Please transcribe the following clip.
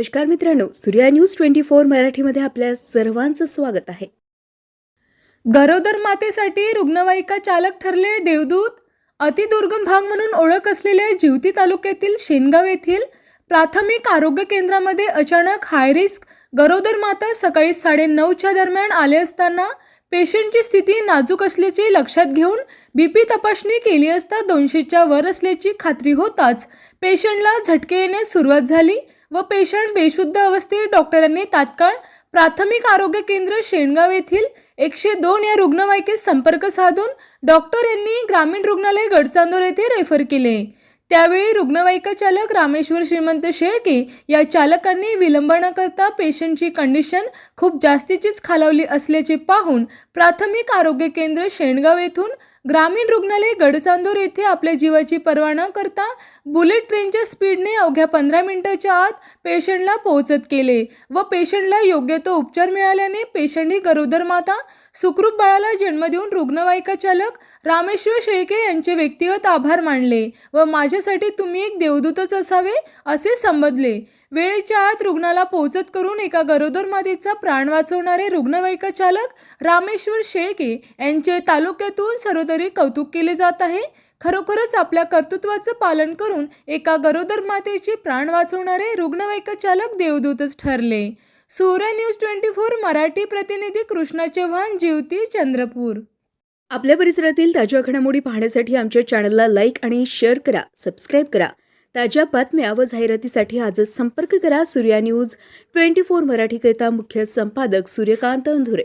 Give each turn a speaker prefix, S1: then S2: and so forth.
S1: नमस्कार मित्रांनो Surya news twenty four मराठीमध्ये आपल्या सर्वांचं स्वागत आहे.
S2: गरोदर मातेसाठी रुग्णवाहिका चालक ठरले देवदूत अतिदुर्गम भाग म्हणून ओळख असलेल्या जिवती तालुक्यातील शेनगाव येथील प्राथमिक आरोग्य केंद्रामध्ये अचानक हाय रिस्क गरोदर माता सकाळी साडेनऊच्या दरम्यान आले असताना पेशंटची स्थिती नाजूक असल्याचे लक्षात घेऊन बी पी तपासणी केली असता दोनशेच्या वर असल्याची खात्री होताच पेशंटला झटके येण्यास सुरुवात झाली. व पेशंट बेशुद्ध अवस्थेत डॉक्टरांनी तात्काळ प्राथमिक आरोग्य केंद्र शेणगाव येथील एकशे दोन या रुग्णवाहिकेत संपर्क साधून डॉक्टर यांनी ग्रामीण रुग्णालय गडचांदोर येथे रेफर केले. त्यावेळी रुग्णवाहिका चालक रामेश्वर श्रीमंत शेळके या चालकांनी विलंब न करता पेशंटची कंडिशन खूप जास्तीचीच खालावली असल्याचे पाहून प्राथमिक आरोग्य केंद्र शेणगाव येथून ग्रामीण रुग्णालय गडचांदूर येथे आपल्या जीवाची पर्वा न करता बुलेट ट्रेनच्या स्पीडने अवघ्या पंधरा मिनिटाच्या आत पेशंटला पोहोचत केले व पेशंटला योग्य तो उपचार मिळाल्याने पेशंट ही गरोदर माता सुखरूप बाळाला जन्म देऊन रुग्णवाहिका चालक रामेश्वर शेळके यांचे व्यक्तिगत आभार मानले व माझ्यासाठी तुम्ही एक देवदूतच असावे असे संबोधले. वेळेच्या आत रुग्णाला पोहोचत करून एका गरोदर मातेचा प्राण वाचवणारे रुग्णवाहिका चालक रामेश्वर शेळके यांचे तालुक्यातून सर्वतरी कौतुक केले जात आहे. खरोखरच आपल्या कर्तृत्वाचं पालन करून एका गरोदर मातेचे प्राण वाचवणारे रुग्णवाहिका चालक देवदूतच ठरले. सूर्य न्यूज ट्वेंटी फोर मराठी प्रतिनिधी कृष्णा चव्हाण जीवती चंद्रपूर.
S1: आपल्या परिसरातील ताज्या घडामोडी पाहण्यासाठी आमच्या चॅनलला लाईक आणि शेअर करा सबस्क्राईब करा. ताज्या बातम्या व जाहिरातीसाठी आजच संपर्क करा सूर्या न्यूज ट्वेंटी फोर मराठीकरिता मुख्य संपादक सूर्यकांत अंधुरे.